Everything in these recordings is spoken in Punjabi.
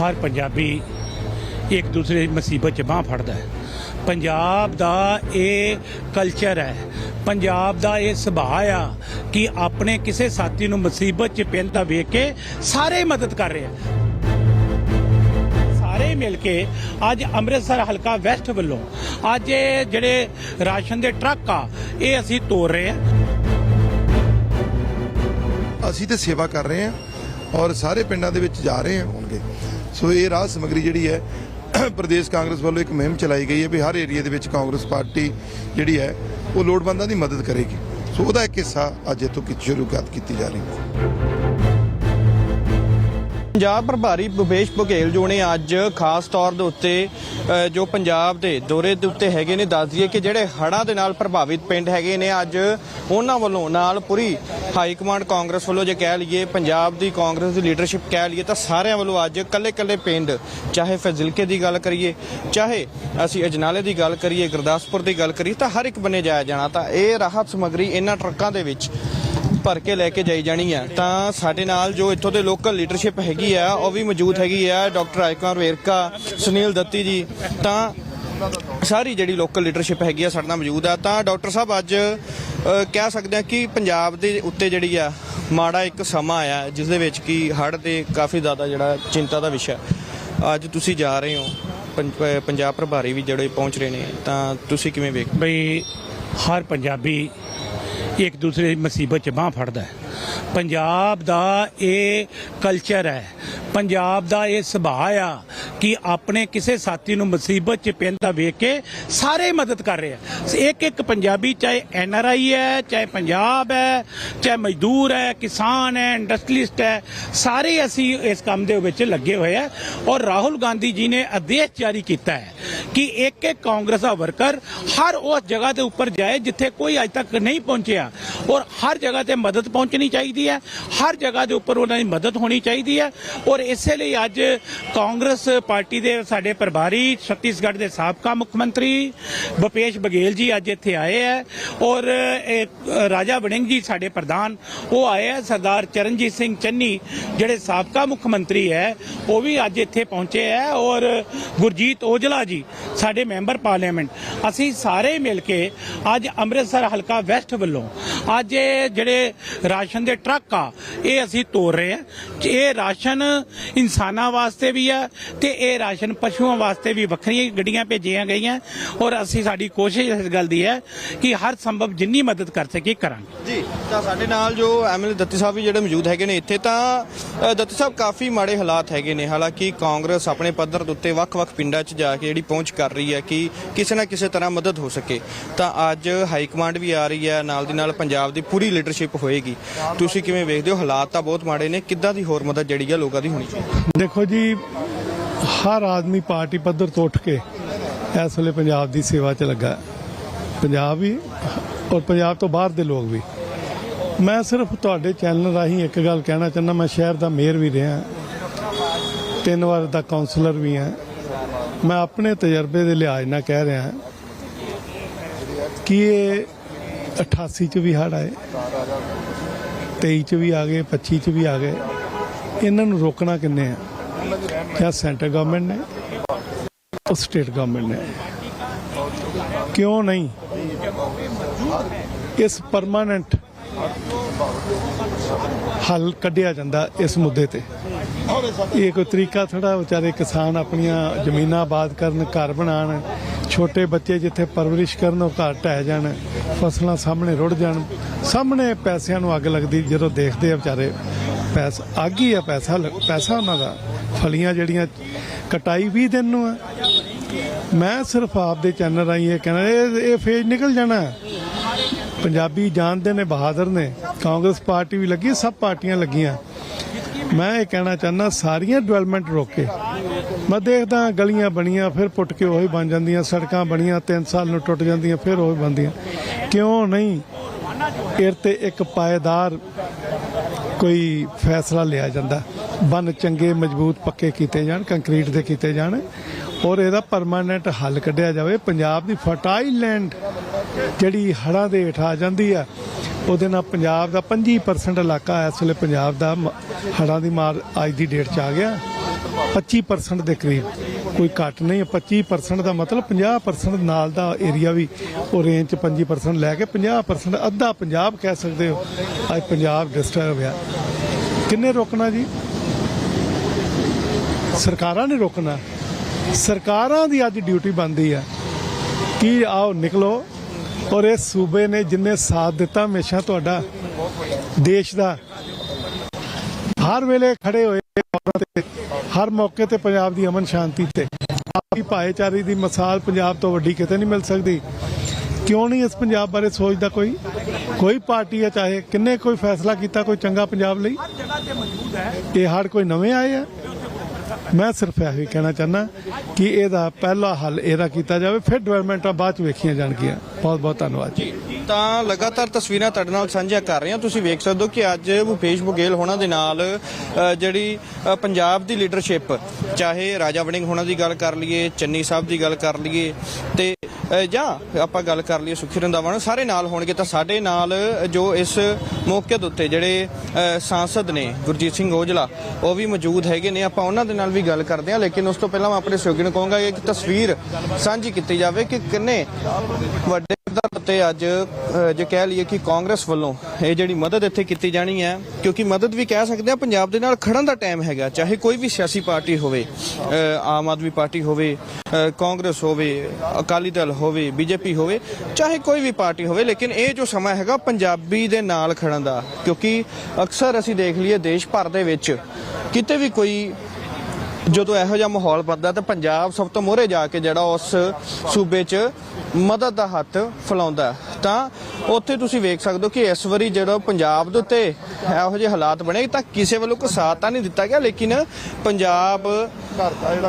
ਹਰ ਪੰਜਾਬੀ ਇੱਕ ਦੂਸਰੇ ਦੀ ਮੁਸੀਬਤ 'ਚ ਬਾਹ ਫੜਦਾ ਹੈ। ਪੰਜਾਬ ਦਾ ਇਹ ਕਲਚਰ ਹੈ, ਪੰਜਾਬ ਦਾ ਇਹ ਸੁਭਾਅ ਆ ਕਿ ਆਪਣੇ ਕਿਸੇ ਸਾਥੀ ਨੂੰ ਮੁਸੀਬਤ 'ਚ ਪੈਂਦਾ ਵੇਖ ਕੇ ਸਾਰੇ ਮਦਦ ਕਰ ਰਹੇ ਆ ਸਾਰੇ ਮਿਲ ਕੇ ਅੱਜ ਅੰਮ੍ਰਿਤਸਰ ਹਲਕਾ ਵੈਸਟ ਵੱਲੋਂ ਅੱਜ ਇਹ ਜਿਹੜੇ ਰਾਸ਼ਨ ਦੇ ਟਰੱਕ ਆ, ਇਹ ਅਸੀਂ ਤੋੜ ਰਹੇ ਆ ਅਸੀਂ ਤੇ ਸੇਵਾ ਕਰ ਰਹੇ ਹਾਂ ਔਰ ਸਾਰੇ ਪਿੰਡਾਂ ਦੇ ਵਿੱਚ ਜਾ ਰਹੇ ਹਾਂ। ਸੋ ਇਹ ਰਾਹ ਸਮਗਰੀ ਜਿਹੜੀ ਹੈ, ਪ੍ਰਦੇਸ਼ ਕਾਂਗਰਸ ਵੱਲੋਂ ਇੱਕ ਮੁਹਿੰਮ ਚਲਾਈ ਗਈ ਹੈ ਵੀ ਹਰ ਏਰੀਆ ਦੇ ਵਿੱਚ ਕਾਂਗਰਸ ਪਾਰਟੀ ਜਿਹੜੀ ਹੈ, ਉਹ ਲੋੜਵੰਦਾਂ ਦੀ ਮਦਦ ਕਰੇਗੀ। ਸੋ ਉਹਦਾ ਇੱਕ ਹਿੱਸਾ ਅੱਜ ਇੱਥੋਂ ਕੀ ਸ਼ੁਰੂਆਤ ਕੀਤੀ ਜਾ ਰਹੀ ਹੈ। ਪੰਜਾਬ ਪ੍ਰਭਾਰੀ ਭੁਪੇਸ਼ ਬਘੇਲ ਜੋ ਨੇ ਅੱਜ ਖਾਸ ਤੌਰ ਦੇ ਉੱਤੇ ਜੋ ਪੰਜਾਬ ਦੇ ਦੌਰੇ ਦੇ ਉੱਤੇ ਹੈਗੇ ਨੇ, ਦੱਸ ਦਈਏ ਕਿ ਜਿਹੜੇ ਹੜ੍ਹਾਂ ਦੇ ਨਾਲ ਪ੍ਰਭਾਵਿਤ ਪਿੰਡ ਹੈਗੇ ਨੇ, ਅੱਜ ਉਹਨਾਂ ਵੱਲੋਂ ਨਾਲ ਪੂਰੀ ਹਾਈ ਕਮਾਂਡ ਕਾਂਗਰਸ ਵੱਲੋਂ ਜੇ ਕਹਿ ਲਈਏ, ਪੰਜਾਬ ਦੀ ਕਾਂਗਰਸ ਦੀ ਲੀਡਰਸ਼ਿਪ ਕਹਿ ਲਈਏ, ਤਾਂ ਸਾਰਿਆਂ ਵੱਲੋਂ ਅੱਜ ਕੱਲੇ-ਕੱਲੇ ਪਿੰਡ, ਚਾਹੇ ਫਜ਼ਿਲਕੇ ਦੀ ਗੱਲ ਕਰੀਏ, ਚਾਹੇ ਅਸੀਂ ਅਜਨਾਲੇ ਦੀ ਗੱਲ ਕਰੀਏ, ਗੁਰਦਾਸਪੁਰ ਦੀ ਗੱਲ ਕਰੀਏ, ਤਾਂ ਹਰ ਇੱਕ ਬੰਨੇ ਜਾਇਆ ਜਾਣਾ, ਤਾਂ ਇਹ ਰਾਹਤ ਸਮੱਗਰੀ ਇਹਨਾਂ ਟਰੱਕਾਂ ਦੇ ਵਿੱਚ ਭਰ ਕੇ ਲੈ ਕੇ ਜਾਈ ਜਾਣੀ ਆ। ਤਾਂ ਸਾਡੇ ਨਾਲ ਜੋ ਇੱਥੋਂ ਦੇ ਲੋਕਲ ਲੀਡਰਸ਼ਿਪ ਹੈਗੀ ਆ, ਉਹ ਵੀ ਮੌਜੂਦ ਹੈਗੀ ਆ, ਡਾਕਟਰ ਰਾਜਕੁਮਾਰ ਵੇਰਕਾ, ਸੁਨੀਲ ਦੱਤੀ ਜੀ। ਤਾਂ ਸਾਰੀ ਜਿਹੜੀ ਲੋਕਲ ਲੀਡਰਸ਼ਿਪ ਹੈਗੀ ਆ ਸਾਡੇ ਨਾਲ ਮੌਜੂਦ ਆ। ਤਾਂ ਡਾਕਟਰ ਸਾਹਿਬ, ਅੱਜ ਕਹਿ ਸਕਦੇ ਆ ਕਿ ਪੰਜਾਬ ਦੇ ਉੱਤੇ ਜਿਹੜੀ ਆ, ਮਾੜਾ ਇੱਕ ਸਮਾਂ ਆਇਆ, ਜਿਸ ਦੇ ਵਿੱਚ ਕਿ ਹੜ੍ਹ ਤੇ ਕਾਫੀ ਜ਼ਿਆਦਾ ਜਿਹੜਾ ਚਿੰਤਾ ਦਾ ਵਿਸ਼ਾ ਅੱਜ ਤੁਸੀਂ ਜਾ ਰਹੇ ਹੋ ਪੰਜ- ਪੰਜਾਬ ਪ੍ਰਭਾਰੀ ਵੀ ਜਿਹੜੇ ਪਹੁੰਚ ਰਹੇ ਨੇ। ਤਾਂ ਤੁਸੀਂ ਕਿਵੇਂ ਵੇਖ ਬਈ, ਹਰ ਪੰਜਾਬੀ ਇੱਕ ਦੂਸਰੇ ਦੀ ਮੁਸੀਬਤ 'ਚ ਬਾਹ ਫੜਦਾ ਹੈ। ਪੰਜਾਬ ਦਾ ਇਹ ਕਲਚਰ ਹੈ ਪੰਜਾਬ ਦਾ ਇਹ ਸੁਭਾਅ ਆ ਕਿ ਆਪਣੇ ਕਿਸੇ ਸਾਥੀ ਨੂੰ ਮੁਸੀਬਤ 'ਚ ਪੈਂਦਾ ਵੇਖ ਕੇ ਸਾਰੇ ਮਦਦ ਕਰ ਰਹੇ ਆ। ਇੱਕ ਇੱਕ ਪੰਜਾਬੀ, ਚਾਹੇ ਐਨ ਆਰ ਆਈ ਹੈ, ਚਾਹੇ ਪੰਜਾਬ ਹੈ, ਚਾਹੇ ਮਜ਼ਦੂਰ ਹੈ, ਕਿਸਾਨ ਹੈ ਇੰਡਸਟਰੀਲਿਸਟ ਹੈ, ਸਾਰੇ ਅਸੀਂ ਇਸ ਕੰਮ ਦੇ ਵਿੱਚ ਲੱਗੇ ਹੋਏ ਆ ਔਰ ਰਾਹੁਲ ਗਾਂਧੀ ਜੀ ਨੇ ਆਦੇਸ਼ ਜਾਰੀ ਕੀਤਾ ਹੈ ਕਿ ਇੱਕ ਇੱਕ ਕਾਂਗਰਸ ਦਾ ਵਰਕਰ ਹਰ ਉਸ ਜਗ੍ਹਾ ਦੇ ਉੱਪਰ ਜਾਏ ਜਿੱਥੇ ਕੋਈ ਅਜ ਤੱਕ ਨਹੀਂ ਪਹੁੰਚਿਆ ਔਰ ਹਰ ਜਗ੍ਹਾ ਤੇ ਮਦਦ ਪਹੁੰਚਣੀ ਚਾਹੀਦੀ ਹੈ, ਹਰ ਜਗ੍ਹਾ ਦੇ ਉੱਪਰ ਉਹਨਾਂ ਦੀ ਮਦਦ ਹੋਣੀ ਚਾਹੀਦੀ ਹੈ ਔਰ ਇਸੇ ਲਈ ਅੱਜ ਕਾਂਗਰਸ ਪਾਰਟੀ ਦੇ ਸਾਡੇ ਪ੍ਰਭਾਰੀ ਛੱਤੀਸਗੜ੍ਹ ਦੇ ਸਾਬਕਾ ਮੁੱਖ ਮੰਤਰੀ ਭੁਪੇਸ਼ ਬਘੇਲ ਜੀ ਅੱਜ ਇੱਥੇ ਆਏ ਹੈ ਔਰ ਰਾਜਾ ਵੜਿੰਗ ਜੀ ਸਾਡੇ ਪ੍ਰਧਾਨ, ਉਹ ਆਏ ਹੈ ਸਰਦਾਰ ਚਰਨਜੀਤ ਸਿੰਘ ਚੰਨੀ, ਜਿਹੜੇ ਸਾਬਕਾ ਮੁੱਖ ਮੰਤਰੀ ਹੈ, ਉਹ ਵੀ ਅੱਜ ਇੱਥੇ ਪਹੁੰਚੇ ਹੈ ਔਰ ਗੁਰਜੀਤ ਔਜਲਾ ਜੀ ਸਾਡੇ ਮੈਂਬਰ ਪਾਰਲੀਮੈਂਟ। ਅਸੀਂ ਸਾਰੇ ਮਿਲ ਕੇ ਅੱਜ ਅੰਮ੍ਰਿਤਸਰ ਹਲਕਾ ਵੈਸਟ ਵੱਲੋਂ ਅੱਜ ਇਹ ਜਿਹੜੇ ਰਾਸ਼ਨ ਦੇ ਟਰੱਕ ਆ, ਇਹ ਅਸੀਂ ਤੋੜ ਰਹੇ ਹਾਂ ਇਹ ਰਾਸ਼ਨ ਇਨਸਾਨਾਂ ਵਾਸਤੇ ਵੀ ਹੈ ਤੇ ਇਹ ਰਾਸ਼ਨ ਪਸ਼ੂਆਂ ਵਾਸਤੇ ਵੀ ਵੱਖਰੀਆਂ ਗੱਡੀਆਂ ਭੇਜੀਆਂ ਗਈਆਂ। ਔਰ ਅਸੀਂ ਸਾਡੀ ਕੋਸ਼ਿਸ਼ ਇਸ ਗੱਲ ਦੀ ਹੈ ਕਿ ਹਰ ਸੰਭਵ ਜਿੰਨੀ ਮਦਦ ਕਰ ਸਕੀਏ ਕਰਾਂਗੇ। ਜੀ, ਤਾਂ ਸਾਡੇ ਨਾਲ ਜੋ ਐਮਐਲਏ ਦੱਤੀ ਸਾਹਿਬ ਵੀ ਜਿਹੜੇ ਮੌਜੂਦ ਹੈਗੇ ਨੇ, ਇੱਥੇ ਤਾਂ ਦੱਤੀ ਸਾਹਿਬ ਕਾਫੀ ਮਾੜੇ ਹਾਲਾਤ ਹੈਗੇ ਨੇ। ਹਾਲਾਂਕਿ ਕਾਂਗਰਸ ਆਪਣੇ ਪੱਧਰ ਦੇ ਉੱਤੇ ਵੱਖ-ਵੱਖ ਪਿੰਡਾਂ 'ਚ ਜਾ ਕੇ ਜਿਹੜੀ ਪਹੁੰਚ ਕਰ ਰਹੀ ਹੈ ਕਿ ਕਿਸੇ ਨਾ ਕਿਸੇ ਤਰ੍ਹਾਂ ਮਦਦ ਹੋ ਸਕੇ। ਤਾਂ ਅੱਜ ਹਾਈ ਕਮਾਂਡ ਵੀ ਆ ਰਹੀ ਹੈ, ਨਾਲ ਦੀ ਨਾਲ ਪੰਜਾਬ ਦੀ ਪੂਰੀ ਲੀਡਰਸ਼ਿਪ ਹੋਏਗੀ। ਤੁਸੀਂ ਕਿਵੇਂ ਵੇਖਦੇ ਹੋ? ਹਾਲਾਤ ਤਾਂ ਬਹੁਤ ਮਾੜੇ ਨੇ। ਕਿੱਦਾਂ ਦੀ ਹੋਰ ਮਦਦ ਜਿਹੜੀ ਹੈ ਲੋਕਾਂ ਦੀ ਹੋਣੀ ਦੇਖੋ ਜੀ, ਹਰ ਆਦਮੀ ਪਾਰਟੀ ਪੱਧਰ ਤੋਂ ਉੱਠ ਕੇ ਇਸ ਵੇਲੇ ਪੰਜਾਬ ਦੀ ਸੇਵਾ 'ਚ ਲੱਗਾ ਪੰਜਾਬ ਵੀ ਔਰ ਪੰਜਾਬ ਤੋਂ ਬਾਹਰ ਦੇ ਲੋਕ ਵੀ। ਮੈਂ ਸਿਰਫ ਤੁਹਾਡੇ ਚੈਨਲ ਰਾਹੀਂ ਇੱਕ ਗੱਲ ਕਹਿਣਾ ਚਾਹੁੰਦਾ, ਮੈਂ ਸ਼ਹਿਰ ਦਾ ਮੇਅਰ ਵੀ ਰਿਹਾ, ਤਿੰਨ ਵਾਰ ਦਾ ਕਾਉਂਸਲਰ ਵੀ ਹਾਂ। ਮੈਂ ਆਪਣੇ ਤਜਰਬੇ ਦੇ ਲਿਹਾਜ਼ ਨਾਲ ਕਹਿ ਰਿਹਾ ਕਿ ਇਹ 88 ਚ ਵੀ ਹੜ੍ਹ ਆਏ 23 ਚ ਵੀ ਆ ਗਏ 25 ਚ ਵੀ ਆ ਗਏ। ਇਹਨਾਂ ਨੂੰ ਰੋਕਣਾ ਕਿੰਨੇ ਆ? ਕਿਆ ਸੈਂਟਰ ਗਵਰਨਮੈਂਟ ਨੇ? ਉਹ ਸਟੇਟ ਗਵਰਨਮੈਂਟ ਨੇ? ਕਿਉਂ ਨਹੀਂ? ਇਸ ਪਰਮਾਨੈਂਟ ਹੱਲ ਕੱਢਿਆ ਜਾਂਦਾ ਇਸ ਮੁੱਦੇ ਤੇ। ਇਹ ਕੋਈ ਤਰੀਕਾ ਥੋੜਾ ਵਿਚਾਰੇ ਕਿਸਾਨ ਆਪਣੀਆਂ ਜ਼ਮੀਨਾਂ ਆਬਾਦ ਕਰਨ, ਘਰ ਬਣਾਉਣ, ਛੋਟੇ ਬੱਚੇ ਜਿੱਥੇ ਪਰਵਰਿਸ਼ ਕਰਨ, ਉਹ ਘਰ ਢਹਿ ਜਾਣ, ਫਸਲਾਂ ਸਾਹਮਣੇ ਰੁੜ ਜਾਣ, ਸਾਹਮਣੇ ਪੈਸਿਆਂ ਨੂੰ ਅੱਗ ਲੱਗਦੀ ਜਦੋਂ ਦੇਖਦੇ ਆ ਵਿਚਾਰੇ ਪੈਸਾ, ਅੱਗ ਹੀ ਆ ਪੈਸਾ ਪੈਸਾ ਉਹਨਾਂ ਦਾ। ਫਲੀਆਂ ਜਿਹੜੀਆਂ, ਕਟਾਈ 20 ਦਿਨ ਨੂੰ ਹੈ ਮੈਂ ਸਿਰਫ ਆਪ ਦੇ ਚੈਨਲ ਰਾਹੀਂ ਇਹ ਕਹਿਣਾ, ਇਹ ਇਹ ਫੇਜ਼ ਨਿਕਲ ਜਾਣਾ। ਪੰਜਾਬੀ ਜਾਣਦੇ ਨੇ, ਬਹਾਦਰ ਨੇ। ਕਾਂਗਰਸ ਪਾਰਟੀ ਵੀ ਲੱਗੀ, ਸਭ ਪਾਰਟੀਆਂ ਲੱਗੀਆਂ। ਮੈਂ ਇਹ ਕਹਿਣਾ ਚਾਹੁੰਦਾ, ਸਾਰੀਆਂ ਡਿਵੈਲਪਮੈਂਟ ਰੋਕੇ। ਮੈਂ ਦੇਖਦਾ ਗਲੀਆਂ ਬਣੀਆਂ, ਫਿਰ ਪੁੱਟ ਕੇ ਉਹੀ ਬਣ ਜਾਂਦੀਆਂ, ਸੜਕਾਂ ਬਣੀਆਂ 3 ਸਾਲ ਨੂੰ ਟੁੱਟ ਜਾਂਦੀਆਂ, ਫਿਰ ਉਹੀ ਬਣਦੀਆਂ। ਕਿਉਂ ਨਹੀਂ? ਇਹ ਤੇ ਇੱਕ ਪਾਇਦਾਰ ਕੋਈ ਫੈਸਲਾ ਲਿਆ ਜਾਂਦਾ। ਬੰਨ ਚੰਗੇ, ਮਜ਼ਬੂਤ, ਪੱਕੇ ਕੀਤੇ ਜਾਣ, ਕੰਕਰੀਟ ਦੇ ਕੀਤੇ ਜਾਣ ਔਰ ਇਹਦਾ ਪਰਮਾਨੈਂਟ ਹੱਲ ਕੱਢਿਆ ਜਾਵੇ। ਪੰਜਾਬ ਦੀ ਫਰਟਾਈਲ ਲੈਂਡ ਜਿਹੜੀ ਹੜ੍ਹਾਂ ਦੇ ਹੇਠ ਆ ਜਾਂਦੀ ਆ, ਉਹਦੇ ਨਾਲ ਪੰਜਾਬ ਦਾ 25% ਇਲਾਕਾ ਇਸ ਵੇਲੇ ਪੰਜਾਬ ਦਾ ਮ- ਹੜ੍ਹਾਂ ਦੀ ਮਾਰ ਅੱਜ ਦੀ ਡੇਟ 'ਚ ਆ ਗਿਆ। 25% ਦੇ ਕਰੀਬ ਕੋਈ ਘੱਟ ਨਹੀਂ ਹੈ 25% ਦਾ ਮਤਲਬ 50% ਨਾਲ ਦਾ ਏਰੀਆ ਵੀ ਉਹ ਰੇਂਜ ਚ 25% ਲੈ ਕੇ 50% ਅੱਧਾ ਪੰਜਾਬ ਕਹਿ ਸਕਦੇ ਹੋ। ਅੱਜ ਪੰਜਾਬ ਡਿਸਟਰਬ ਹੋਇਆ। ਕਿੰਨੇ ਰੋਕਣਾ ਜੀ? ਸਰਕਾਰਾਂ ਨੇ ਰੋਕਣਾ। ਸਰਕਾਰਾਂ ਦੀ ਅੱਜ ਡਿਊਟੀ ਬਣਦੀ ਆ। ਕਿ ਆਓ ਨਿਕਲੋ। ਔਰ ਇਸ ਸੂਬੇ ਨੇ ਜਿੰਨੇ ਸਾਥ ਦਿੱਤਾ, ਹਮੇਸ਼ਾ ਤੁਹਾਡਾ ਦੇਸ਼ ਦਾ। ਹਰ ਵੇਲੇ ਖੜੇ ਹੋਏ ਔਰਾਂ ਤੇ ਹਰ ਮੌਕੇ ਤੇ ਪੰਜਾਬ ਦੀ ਅਮਨ ਸ਼ਾਂਤੀ ਤੇ। ਆਪੀ ਭਾਈਚਾਰੇ ਦੀ ਮਿਸਾਲ ਪੰਜਾਬ ਤੋਂ ਵੱਡੀ ਕਿਤੇ ਨਹੀਂ ਮਿਲ ਸਕਦੀ। ਕਿਉਂ ਨਹੀਂ ਇਸ ਪੰਜਾਬ ਬਾਰੇ ਸੋਚਦਾ ਕੋਈ? ਕੋਈ ਪਾਰਟੀ ਹੈ ਚਾਹੇ ਕਿੰਨੇ ਕੋਈ ਫੈਸਲਾ ਕੀਤਾ, ਕੋਈ ਚੰਗਾ ਪੰਜਾਬ ਲਈ। ਇਹ ਹਰ ਕੋਈ ਨਵੇਂ ਆਏ ਆ? ਮੈਂ ਸਿਰਫ ਇਹ ਹੀ ਕਹਿਣਾ ਚਾਹੁੰਦਾ ਕਿ ਇਹਦਾ ਪਹਿਲਾ ਹੱਲ ਇਹਦਾ ਕੀਤਾ ਜਾਵੇ, ਫਿਰ ਡਿਵੈਲਪਮੈਂਟਾਂ ਬਾਅਦ ਚ ਵੇਖੀਆਂ ਜਾਣਗੀਆਂ। ਬਹੁਤ ਬਹੁਤ ਧੰਨਵਾਦ ਜੀ। ਤਾਂ ਲਗਾਤਾਰ ਤਸਵੀਰਾਂ ਤੁਹਾਡੇ ਨਾਲ ਸਾਂਝੀਆਂ ਕਰ ਰਹੇ ਹਾਂ। ਤੁਸੀਂ ਵੇਖ ਸਕਦੇ ਹੋ ਕਿ ਅੱਜ ਭੂਪੇਸ਼ ਬਘੇਲ ਹੋਣਾ ਦੇ ਨਾਲ ਜਿਹੜੀ ਪੰਜਾਬ ਦੀ ਲੀਡਰਸ਼ਿਪ ਚਾਹੇ ਰਾਜਾ ਵੜਿੰਗ ਹੋਣਾ ਦੀ ਗੱਲ ਕਰ ਲਈਏ, ਚੰਨੀ ਸਾਹਿਬ ਦੀ ਗੱਲ ਕਰ ਲਈਏ, ਤੇ ਜਾਂ ਆਪਾਂ ਗੱਲ ਕਰ ਲਈਏ ਸੁਖੀ ਰੰਦਾਵਾ ਸਾਰੇ ਨਾਲ ਹੋਣਗੇ ਤਾਂ ਸਾਡੇ ਨਾਲ ਜੋ ਇਸ ਮੌਕੇ ਦੇ ਉੱਤੇ ਜਿਹੜੇ ਸਾਂਸਦ ਨੇ ਗੁਰਜੀਤ ਸਿੰਘ ਔਜਲਾ, ਉਹ ਵੀ ਮੌਜੂਦ ਹੈਗੇ ਨੇ। ਆਪਾਂ ਉਹਨਾਂ ਦੇ ਨਾਲ ਵੀ ਗੱਲ ਕਰਦੇ ਹਾਂ, ਲੇਕਿਨ ਉਸ ਤੋਂ ਪਹਿਲਾਂ ਮੈਂ ਆਪਣੇ ਸਹਿਯੋਗੀ ਨੂੰ ਕਹਾਂਗਾ ਕਿ ਇੱਕ ਤਸਵੀਰ ਸਾਂਝੀ ਕੀਤੀ ਜਾਵੇ ਕਿ ਕਿੰਨੇ ਵੱਡੇ ਪੱਧਰ ਅੱਜ ਜੇ ਕਹਿ ਲਈਏ ਕਿ ਕਾਂਗਰਸ ਵੱਲੋਂ ਇਹ ਜਿਹੜੀ ਮਦਦ ਇੱਥੇ ਕੀਤੀ ਜਾਣੀ ਹੈ, ਕਿਉਂਕਿ ਮਦਦ ਵੀ ਕਹਿ ਸਕਦੇ ਆ ਪੰਜਾਬ ਦੇ ਨਾਲ ਖੜਨ ਦਾ ਟਾਈਮ ਹੈਗਾ, ਚਾਹੇ ਕੋਈ ਵੀ ਸਿਆਸੀ ਪਾਰਟੀ ਹੋਵੇ ਆਮ ਆਦਮੀ ਪਾਰਟੀ ਹੋਵੇ ਕਾਂਗਰਸ ਹੋਵੇ, ਅਕਾਲੀ ਦਲ ਹੋਵੇ, ਬੀਜੇਪੀ ਹੋਵੇ, ਚਾਹੇ ਕੋਈ ਵੀ ਪਾਰਟੀ ਹੋਵੇ, ਲੇਕਿਨ ਇਹ ਜੋ ਸਮਾਂ ਹੈਗਾ ਪੰਜਾਬੀ ਦੇ ਨਾਲ ਖੜਨ ਦਾ, ਕਿਉਂਕਿ ਅਕਸਰ ਅਸੀਂ ਦੇਖ ਲਈਏ ਦੇਸ਼ ਭਰ ਦੇ ਵਿੱਚ ਕਿਤੇ ਵੀ ਕੋਈ ਜਦੋਂ ਇਹੋ ਜਿਹਾ ਮਾਹੌਲ ਬਣਦਾ ਤਾਂ ਪੰਜਾਬ ਸਭ ਤੋਂ ਮੋਹਰੇ ਜਾ ਕੇ ਜਿਹੜਾ ਉਸ ਸੂਬੇ 'ਚ ਮਦਦ ਦਾ ਹੱਥ ਫੈਲਾਉਂਦਾ ਤਾਂ ਉੱਥੇ ਤੁਸੀਂ ਵੇਖ ਸਕਦੇ ਹੋ ਕਿ ਇਸ ਵਾਰੀ ਜਿਹੜਾ ਪੰਜਾਬ ਦੇ ਉੱਤੇ ਇਹੋ ਜਿਹੇ ਹਾਲਾਤ ਬਣੇ ਤਾਂ ਕਿਸੇ ਵੱਲੋਂ ਕੋਈ ਸਾਥ ਤਾਂ ਨਹੀਂ ਦਿੱਤਾ ਗਿਆ, ਲੇਕਿਨ ਪੰਜਾਬ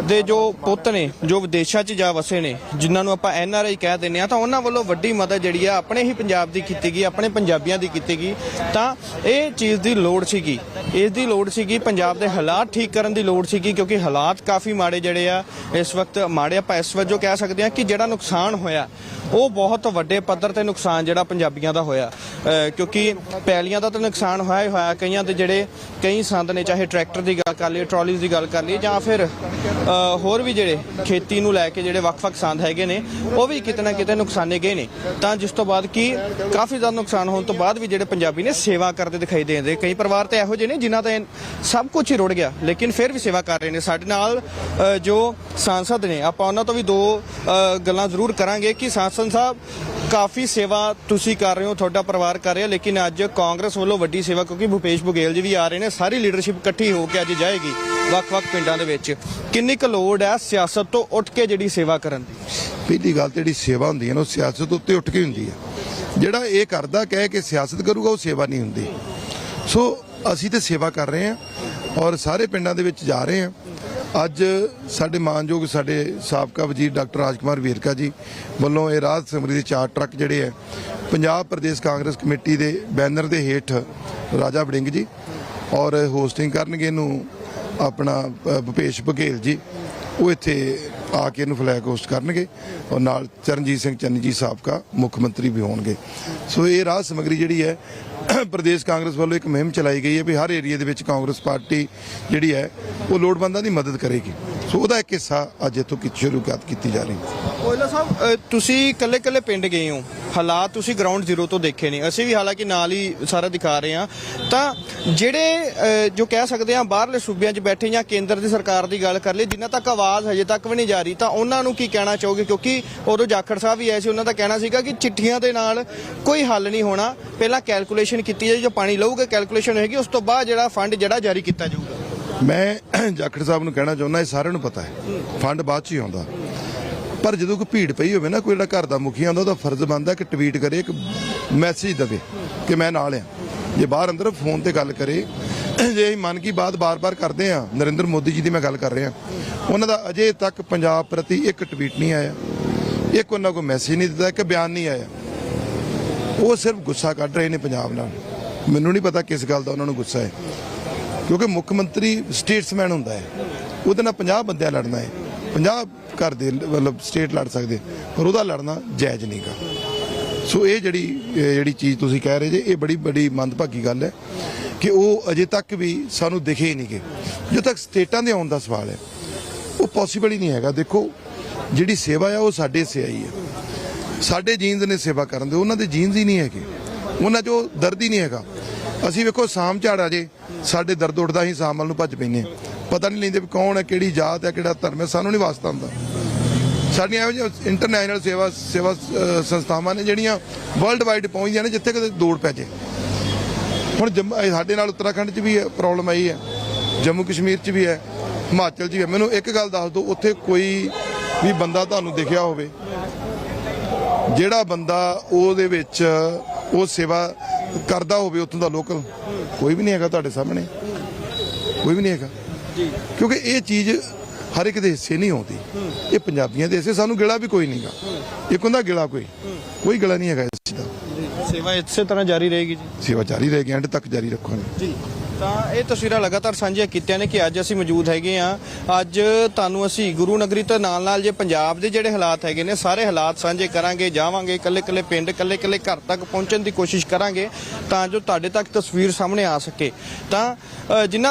ਦੇ ਜੋ ਪੁੱਤ ਨੇ, ਜੋ ਵਿਦੇਸ਼ਾਂ 'ਚ ਜਾ ਵਸੇ ਨੇ, ਜਿਨ੍ਹਾਂ ਨੂੰ ਆਪਾਂ ਐਨ ਆਰ ਆਈ ਕਹਿ ਦਿੰਦੇ ਆ ਤਾਂ ਉਹਨਾਂ ਵੱਲੋਂ ਵੱਡੀ ਮਦਦ ਜਿਹੜੀ ਆ ਆਪਣੇ ਹੀ ਪੰਜਾਬ ਦੀ ਕੀਤੀ ਗਈ, ਆਪਣੇ ਪੰਜਾਬੀਆਂ ਦੀ ਕੀਤੀ ਗਈ। ਤਾਂ ਇਹ ਚੀਜ਼ ਦੀ ਲੋੜ ਸੀਗੀ, ਇਸ ਦੀ ਲੋੜ ਸੀਗੀ, ਪੰਜਾਬ ਦੇ ਹਾਲਾਤ ਠੀਕ ਕਰਨ ਦੀ ਲੋੜ ਸੀਗੀ, ਕਿਉਂਕਿ ਹਾਲਾਤ ਕਾਫੀ ਮਾੜੇ ਜਿਹੜੇ ਆ, ਇਸ ਵਕਤ ਮਾੜੇ ਆਪਾਂ ਇਸ ਵਜੋਂ ਕਹਿ ਸਕਦੇ ਆ ਕਿ ਜਿਹੜਾ ਨੁਕਸਾਨ ਹੋਇਆ, ਉਹ ਬਹੁਤ ਵੱਡੇ ਪੱਧਰ ਤੇ ਨੁਕਸਾਨ ਜਿਹੜਾ ਪੰਜਾਬੀਆਂ ਦਾ ਹੋਇਆ। ਕਿਉਂਕਿ ਪੈਲੀਆਂ ਦਾ ਤਾਂ ਨੁਕਸਾਨ ਹੋਇਆ ਹੀ ਹੋਇਆ, ਕਈਆਂ ਦੇ ਜਿਹੜੇ ਕਈ ਸੰਦ ਨੇ, ਚਾਹੇ ਟਰੈਕਟਰ ਦੀ ਗੱਲ ਕਰ ਲਈਏ, ਟਰਾਲੀਜ਼ ਦੀ ਗੱਲ ਕਰ ਲਈਏ, ਜਾਂ ਫਿਰ ਹੋਰ ਵੀ ਜਿਹੜੇ ਖੇਤੀ ਨੂੰ ਲੈ ਕੇ ਜਿਹੜੇ ਵੱਖ-ਵੱਖ ਸੰਦ ਹੈਗੇ ਨੇ, ਉਹ ਵੀ ਕਿਤੇ ਨਾ ਕਿਤੇ ਨੁਕਸਾਨੇ ਗਏ ਨੇ। ਤਾਂ ਜਿਸ ਤੋਂ ਬਾਅਦ ਕੀ ਕਾਫੀ ਜ਼ਿਆਦਾ ਨੁਕਸਾਨ ਹੋਣ ਤੋਂ ਬਾਅਦ ਵੀ ਜਿਹੜੇ ਪੰਜਾਬੀ ਨੇ ਸੇਵਾ ਕਰਦੇ ਦਿਖਾਈ ਦੇਂਦੇ ਕਈ ਪਰਿਵਾਰ ਤੇ ਇਹੋ ਜਿਹੇ ਨੇ ਜਿਨ੍ਹਾਂ ਦਾ ਸਭ ਕੁਝ ਹੀ ਰੁੜ ਗਿਆ, ਲੇਕਿਨ ਫਿਰ ਵੀ ਸੇਵਾ ਕਰ ਰਹੇ ਨੇ। ਸਾਡੇ ਨਾਲ ਜੋ ਸਾਂਸਦ ਨੇ, ਆਪਾਂ ਉਹਨਾਂ ਤੋਂ ਵੀ ਦੋ ਗੱਲਾਂ ਜ਼ਰੂਰ ਕਰਾਂਗੇ ਕਿ ਸਾਂਸਦ ਸਾਹਿਬ, ਕਾਫੀ ਸੇਵਾ ਤੁਸੀਂ ਕਰ ਰਹੇ ਹੋ, ਤੁਹਾਡਾ ਪਰਿਵਾਰ ਕਰ ਰਿਹਾ, ਲੇਕਿਨ ਅੱਜ ਕਾਂਗਰਸ ਵੱਲੋਂ ਵੱਡੀ ਸੇਵਾ, ਕਿਉਂਕਿ ਭੁਪੇਸ਼ ਬਘੇਲ ਜੀ ਵੀ ਆ ਰਹੇ ਨੇ, ਸਾਰੀ ਲੀਡਰਸ਼ਿਪ ਇਕੱਠੀ ਹੋ ਕੇ ਅੱਜ ਜਾਏਗੀ, ਵੱਖ-ਵੱਖ ਪਿੰਡਾਂ ਦੇ ਵਿੱਚ। ਕਿੰਨੀ ਕੁ ਲੋੜ ਹੈ ਸਿਆਸਤ ਤੋਂ ਉੱਠ ਕੇ ਜਿਹੜੀ ਸੇਵਾ ਕਰਨ ਦੀ? ਪਹਿਲੀ ਗੱਲ ਤੇ ਜਿਹੜੀ ਸੇਵਾ ਹੁੰਦੀ ਹੈ ਨਾ, ਉਹ ਸਿਆਸਤ ਉੱਤੇ ਉੱਠ ਕੇ ਹੁੰਦੀ ਹੈ। ਜਿਹੜਾ ਇਹ ਕਰਦਾ, ਕਹਿ ਕੇ ਸਿਆਸਤ ਕਰੂਗਾ, ਉਹ ਸੇਵਾ ਨਹੀਂ ਹੁੰਦੀ। ਸੋ, ਅਸੀਂ ਤੇ ਸੇਵਾ ਕਰ ਰਹੇ ਹਾਂ ਔਰ ਸਾਰੇ ਪਿੰਡਾਂ ਦੇ ਵਿੱਚ ਜਾ ਰਹੇ ਹਾਂ। ਅੱਜ ਸਾਡੇ ਮਾਨਯੋਗ ਸਾਡੇ ਸਾਬਕਾ ਵਜ਼ੀਰ ਡਾਕਟਰ ਰਾਜਕੁਮਾਰ ਵੇਰਕਾ ਜੀ ਵੱਲੋਂ ਇਹ ਰਾਹਤ ਸਮਰੀ ਦੇ ਚਾਰ ਟਰੱਕ ਜਿਹੜੇ ਹੈ ਪੰਜਾਬ ਪ੍ਰਦੇਸ਼ ਕਾਂਗਰਸ ਕਮੇਟੀ ਦੇ ਬੈਨਰ ਦੇ ਹੇਠ ਰਾਜਾ ਵੜਿੰਗ ਜੀ ਔਰ ਹੋਸਟਿੰਗ ਕਰਨਗੇ ਇਹਨੂੰ ਆਪਣਾ ਅ, ਬਘੇਲ ਜੀ ਉਹ ਇੱਥੇ ਆ ਕੇ ਇਹਨੂੰ ਫਲੈਗ ਹੋਸਟ ਕਰਨਗੇ ਔਰ ਨਾਲ ਚਰਨਜੀਤ ਸਿੰਘ ਚੰਨੀ ਜੀ ਸਾਬਕਾ ਮੁੱਖ ਮੰਤਰੀ ਵੀ ਹੋਣਗੇ। ਸੋ ਇਹ ਰਾਹ ਸਮਗਰੀ ਜਿਹੜੀ ਹੈ ਪ੍ਰਦੇਸ਼ ਕਾਂਗਰਸ ਵੱਲੋਂ ਇੱਕ ਮੁਹਿੰਮ ਚਲਾਈ ਗਈ ਹੈ ਵੀ ਹਰ ਏਰੀਆ ਦੇ ਵਿੱਚ ਕਾਂਗਰਸ ਪਾਰਟੀ ਜਿਹੜੀ ਹੈ, ਉਹ ਲੋੜਵੰਦਾਂ ਦੀ ਮਦਦ ਕਰੇਗੀ। ਸੋ ਉਹਦਾ ਇੱਕ ਹਿੱਸਾ ਅੱਜ ਇੱਥੋਂ ਕੀ ਸ਼ੁਰੂਆਤ ਕੀਤੀ ਜਾ ਰਹੀ ਹੈ। ਕੋਇਲਾ ਸਾਹਿਬ ਤੁਸੀਂ ਇਕੱਲੇ ਇਕੱਲੇ ਪਿੰਡ ਗਏ ਹੋ? ਹਾਲਾਤ ਤੁਸੀਂ ਗਰਾਊਂਡ ਜ਼ੀਰੋ ਤੋਂ ਦੇਖੇ ਨੇ। ਅਸੀਂ ਵੀ ਹਾਲਾਂਕਿ ਨਾਲ ਹੀ ਸਾਰਾ ਦਿਖਾ ਰਹੇ ਹਾਂ। ਤਾਂ ਜਿਹੜੇ ਜੋ ਕਹਿ ਸਕਦੇ ਆ ਬਾਹਰਲੇ ਸੂਬਿਆਂ 'ਚ ਬੈਠੇ ਜਾਂ ਕੇਂਦਰ ਦੀ ਸਰਕਾਰ ਦੀ ਗੱਲ ਕਰ ਲਈ ਜਿਨ੍ਹਾਂ ਤੱਕ ਆਵਾਜ਼ ਹਜੇ ਤੱਕ ਵੀ ਨਹੀਂ ਜਾ ਰਹੀ ਤਾਂ ਉਹਨਾਂ ਨੂੰ ਕੀ ਕਹਿਣਾ ਚਾਹੋਗੇ? ਕਿਉਂਕਿ ਉਦੋਂ ਜਾਖੜ ਸਾਹਿਬ ਵੀ ਆਏ ਸੀ, ਉਹਨਾਂ ਦਾ ਕਹਿਣਾ ਸੀਗਾ ਕਿ ਚਿੱਠੀਆਂ ਦੇ ਨਾਲ ਕੋਈ ਹੱਲ ਨਹੀਂ ਹੋਣਾ। ਪਹਿਲਾਂ ਕੈਲਕੂਲੇਸ਼ਨ ਕੀਤੀ ਜਾਏ ਜੋ ਪਾਣੀ ਲਊਗਾ ਕੈਲਕੂਲੇਸ਼ਨ ਹੋਏਗੀ, ਉਸ ਤੋਂ ਬਾਅਦ ਜਿਹੜਾ ਫੰਡ ਜਿਹੜਾ ਜਾਰੀ ਕੀਤਾ ਜਾਊਗਾ। ਮੈਂ ਜਾਖੜ ਸਾਹਿਬ ਨੂੰ ਕਹਿਣਾ ਚਾਹੁੰਦਾ, ਇਹ ਸਾਰਿਆਂ ਨੂੰ ਪਤਾ ਹੈ। ਫੰਡ ਬਾਅਦ ਚ ਹੀ ਆਉਂਦਾ। ਪਰ ਜਦੋਂ ਕੋਈ ਭੀੜ ਪਈ ਹੋਵੇ ਨਾ, ਕੋਈ ਜਿਹੜਾ ਘਰ ਦਾ ਮੁਖੀ ਆਉਂਦਾ ਉਹਦਾ ਫਰਜ਼ ਬਣਦਾ ਕਿ ਟਵੀਟ ਕਰੇ, ਇੱਕ ਮੈਸੇਜ ਦੇਵੇ ਕਿ ਮੈਂ ਨਾਲ ਆ। ਜੇ ਬਾਹਰ ਅੰਦਰ ਫੋਨ ਤੇ ਗੱਲ ਕਰੇ, ਜੇ ਮਨ ਕੀ ਬਾਤ ਬਾਰ-ਬਾਰ ਕਰਦੇ ਆ, ਨਰਿੰਦਰ ਮੋਦੀ ਜੀ ਦੀ ਮੈਂ ਗੱਲ ਕਰ ਰਿਹਾ। ਉਹਨਾਂ ਦਾ ਅਜੇ ਤੱਕ ਪੰਜਾਬ ਪ੍ਰਤੀ ਇੱਕ ਟਵੀਟ ਨਹੀਂ ਆਇਆ। ਇੱਕ ਉਹਨਾਂ ਕੋਲ ਮੈਸੇਜ ਨਹੀਂ ਦਿੱਤਾ, ਇੱਕ ਬਿਆਨ ਨਹੀਂ ਆਇਆ। ਉਹ ਸਿਰਫ ਗੁੱਸਾ ਕੱਢ ਰਹੇ ਨੇ ਪੰਜਾਬ ਨਾਲ। ਮੈਨੂੰ ਨਹੀਂ ਪਤਾ ਕਿਸ ਗੱਲ ਦਾ ਉਹਨਾਂ ਨੂੰ ਗੁੱਸਾ ਹੈ। ਕਿਉਂਕਿ ਮੁੱਖ ਮੰਤਰੀ ਸਟੇਟਸਮੈਨ ਹੁੰਦਾ ਹੈ। ਉਹਦੇ ਨਾਲ 50 ਬੰਦਿਆਂ ਲੜਨਾ ਹੈ। 50 ਘਰ ਦੇ ਮਤਲਬ ਸਟੇਟ ਲੜ ਸਕਦੇ, ਪਰ ਉਹਦਾ ਲੜਨਾ ਜਾਇਜ਼ ਨਹੀਂਗਾ ਸੋ ਇਹ ਜਿਹੜੀ ਜਿਹੜੀ ਚੀਜ਼ ਤੁਸੀਂ ਕਹਿ ਰਹੇ ਜੇ, ਇਹ ਬੜੀ ਬੜੀ ਮੰਦਭਾਗੀ ਗੱਲ ਹੈ ਕਿ ਉਹ ਅਜੇ ਤੱਕ ਵੀ ਸਾਨੂੰ ਦਿਖੇ ਹੀ ਨਹੀਂ ਗੇ। ਜਦੋਂ ਤੱਕ ਸਟੇਟਾਂ ਦੇ ਆਉਣ ਦਾ ਸਵਾਲ ਹੈ, ਉਹ ਪੋਸੀਬਲ ਹੀ ਨਹੀਂ ਹੈਗਾ। ਦੇਖੋ, ਜਿਹੜੀ ਸੇਵਾ ਆ, ਉਹ ਸਾਡੇ ਸੇ ਆਈ ਹੈ ਸਾਡੇ ਜੀਨਸ ਨੇ ਸੇਵਾ ਕਰਨ ਦੇ ਉਹਨਾਂ ਦੇ ਜੀਨਸ ਹੀ ਨਹੀਂ ਹੈਗੇ। ਉਹਨਾਂ 'ਚ ਉਹ ਦਰਦ ਹੀ ਨਹੀਂ ਹੈਗਾ। ਅਸੀਂ ਵੇਖੋ, ਸਾਮ ਆ ਜੇ, ਸਾਡੇ ਦਰਦ ਉੱਠਦਾ ਹੀ ਸਾਮ ਵੱਲ ਨੂੰ ਭੱਜ ਪੈਨੇ ਪਤਾ ਨਹੀਂ ਲੈਂਦੇ ਵੀ ਕੌਣ ਹੈ, ਕਿਹੜੀ ਜਾਤ ਹੈ, ਕਿਹੜਾ ਧਰਮ ਹੈ, ਸਾਨੂੰ ਨਹੀਂ ਵਾਸਤਾ ਹੁੰਦਾ। ਸਾਡੀਆਂ ਇਹੋ ਜਿਹੀਆਂ ਇੰਟਰਨੈਸ਼ਨਲ ਸੇਵਾ ਸੇਵਾ ਸੰਸਥਾਵਾਂ ਨੇ ਜਿਹੜੀਆਂ ਵਰਲਡ ਵਾਈਡ ਪਹੁੰਚਦੀਆਂ ਨੇ, ਜਿੱਥੇ ਕਿਤੇ ਦੌੜ ਪੈ ਜੇ। ਹੁਣ ਜੰਮ- ਸਾਡੇ ਨਾਲ ਉੱਤਰਾਖੰਡ 'ਚ ਵੀ ਪ੍ਰੋਬਲਮ ਆਈ ਹੈ, ਜੰਮੂ ਕਸ਼ਮੀਰ 'ਚ ਵੀ ਹੈ, ਹਿਮਾਚਲ 'ਚ ਵੀ ਹੈ। ਮੈਨੂੰ ਇੱਕ ਗੱਲ ਦੱਸ ਦਿਓ, ਉੱਥੇ ਕੋਈ ਵੀ ਬੰਦਾ ਤੁਹਾਨੂੰ ਦਿਖਿਆ ਹੋਵੇ, ਜਿਹੜਾ ਬੰਦਾ ਉਹਦੇ ਵਿੱਚ ਉਹ ਸੇਵਾ ਕਰਦਾ ਹੋਵੇ ਉੱਥੋਂ ਦਾ ਲੋਕਲ ਕੋਈ ਵੀ ਨਹੀਂ ਹੈਗਾ ਤੁਹਾਡੇ ਸਾਹਮਣੇ। ਕੋਈ ਵੀ ਨਹੀਂ ਹੈਗਾ। ਕਿਉਂਕਿ ਇਹ ਚੀਜ਼ ਹਰ ਇੱਕ ਦੇ ਹਿੱਸੇ ਨਹੀਂ ਆਉਂਦੀ। ਇਹ ਪੰਜਾਬੀਆਂ ਦੇ ਹਿੱਸੇ ਸਾਨੂੰ ਗਿਲਾ ਵੀ ਕੋਈ ਨਹੀਂਗਾ ਇੱਕ ਹੁੰਦਾ ਗਿਲਾ ਕੋਈ। ਕੋਈ ਗਿਲਾ ਨਹੀਂ ਹੈਗਾ ਇਸ ਦਾ। ਸੇਵਾ ਇਸੇ ਤਰ੍ਹਾਂ ਜਾਰੀ ਰਹੇਗੀ ਜੀ। ਸੇਵਾ ਜਾਰੀ ਰਹੇਗੀ ਐਂਡ ਤੱਕ ਜਾਰੀ ਰੱਖਾਂਗੇ। ਜੀ ਤਾਂ ਇਹ ਤਸਵੀਰਾਂ ਲਗਾਤਾਰ ਸਾਂਝੀਆਂ ਕੀਤੀਆਂ ਨੇ ਕਿ ਅੱਜ ਅਸੀਂ ਮੌਜੂਦ ਹੈਗੇ ਆ ਅੱਜ ਤੁਹਾਨੂੰ ਅਸੀਂ ਗੁਰੂ ਨਗਰੀ ਤੋਂ ਨਾਲ ਨਾਲ ਜੇ ਪੰਜਾਬ ਦੇ ਜਿਹੜੇ ਹਾਲਾਤ ਹੈਗੇ ਨੇ ਸਾਰੇ ਹਾਲਾਤ ਸਾਂਝੇ ਕਰਾਂਗੇ ਜਾਵਾਂਗੇ ਇਕੱਲੇ ਇਕੱਲੇ ਪਿੰਡ ਇਕੱਲੇ ਇਕੱਲੇ ਘਰ ਤੱਕ ਪਹੁੰਚਣ ਦੀ ਕੋਸ਼ਿਸ਼ ਕਰਾਂਗੇ ਤਾਂ ਜੋ ਤੁਹਾਡੇ ਤੱਕ ਤਸਵੀਰ ਸਾਹਮਣੇ ਆ ਸਕੇ। ਤਾਂ ਜਿਨ੍ਹਾਂ